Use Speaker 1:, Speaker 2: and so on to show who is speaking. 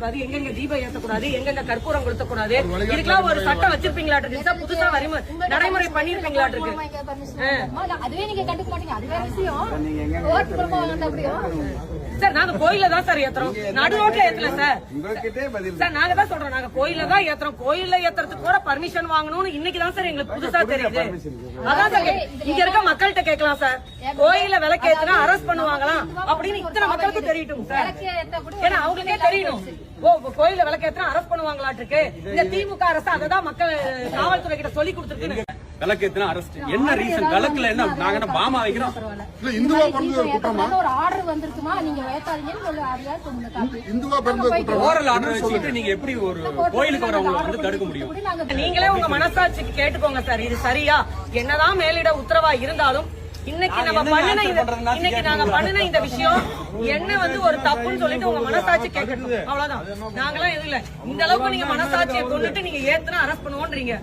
Speaker 1: ஏத்தக்கூடாது எங்கெங்க தீபம் ஏத்தக்கூடாது எங்கெங்க கற்பூரம் கொளுத்தக்கூடாது. இதுக்கெல்லாம் ஒரு சட்டம் வச்சிருப்பீங்களாட்டு சார் புதுசா வரிமு- நடைமுறை பண்ணிருப்பீங்களாட்டு இருக்கு.
Speaker 2: அதுவே நீங்க கண்டுக்க மாட்டீங்க. விஷயம்.
Speaker 1: சார் நாங்க கோயில தான் சார் ஏத்துறோம். நடு ரோட்ல ஏத்தல சார். சார் நாங்க தான் சொல்றோம். நாங்க கோயில்ல தான் ஏத்துறோம். கோயில்ல ஏத்துறதுக்கு கூட பர்மிஷன் வாங்கணும்னு இன்னைக்கு தான் சார் எங்களுக்கு புதுசா தெரியுது. அதான் சார் இங்க இருக்க மக்கள்கிட்ட கேட்கலாம் சார். கோயில்ல விளக்கு ஏத்துனா அரெஸ்ட் பண்ணுவாங்களாம் அப்படின்னு இத்தனை மக்களுக்கு தெரியட்டும் சார்.
Speaker 2: விளக்கே ஏத்தா கூட
Speaker 1: ஏன்னா அவங்களுக்கே தெரியணும். ஓ இப்ப கோயில்ல விளக்கு ஏத்துனா அரெஸ்ட் பண்ணுவாங்களாட்டு இருக்கு. இந்த திமுக அரசு அதை தான் மக்கள் காவல்துறை கிட்ட சொல்லி கொடுத்துருக்கு
Speaker 3: விளக்கேத்துனா அரஸ்ட் என்ன ரீசன் விளக்குல என்ன? நாங்க என்ன பாமா வைக்கிறோம்?
Speaker 4: இல்ல இந்துவா பிறந்தது ஒரு குற்றமா?
Speaker 2: ஒரு ஆர்டர் வந்திருக்குமா? நீங்க ஏத்தாதீங்கன்னு சொல்லி அதுல சொல்லுங்க காப்பி
Speaker 4: இந்துவா பிறந்தது குற்றமா?
Speaker 3: ஓரல் ஆர்டர் வச்சுக்கிட்டு நீங்க எப்படி ஒரு கோயிலுக்கு வரவங்களை வந்து தடுக்க முடியும்?
Speaker 2: இப்படி நாங்க
Speaker 1: நீங்களே உங்க மனசாட்சிக்கு கேட்டுக்கோங்க சார். இது சரியா? என்னதான் மேலிட உத்தரவா இருந்தாலும் இன்னைக்கு நம்ம பண்ணின இன்னைக்கு நாங்க பண்ணின இந்த விஷயம் என்ன வந்து ஒரு தப்புன்னு சொல்லிட்டு உங்க மனசாட்சி கேட்கணும் அவ்வளவுதான். நாங்களாம் எதுவும் இல்ல. இந்த அளவுக்கு நீங்க மனசாட்சியை கொண்டுட்டு நீங்க ஏத்துனா அரெஸ்ட் பண்ணுவோன்றீங்க.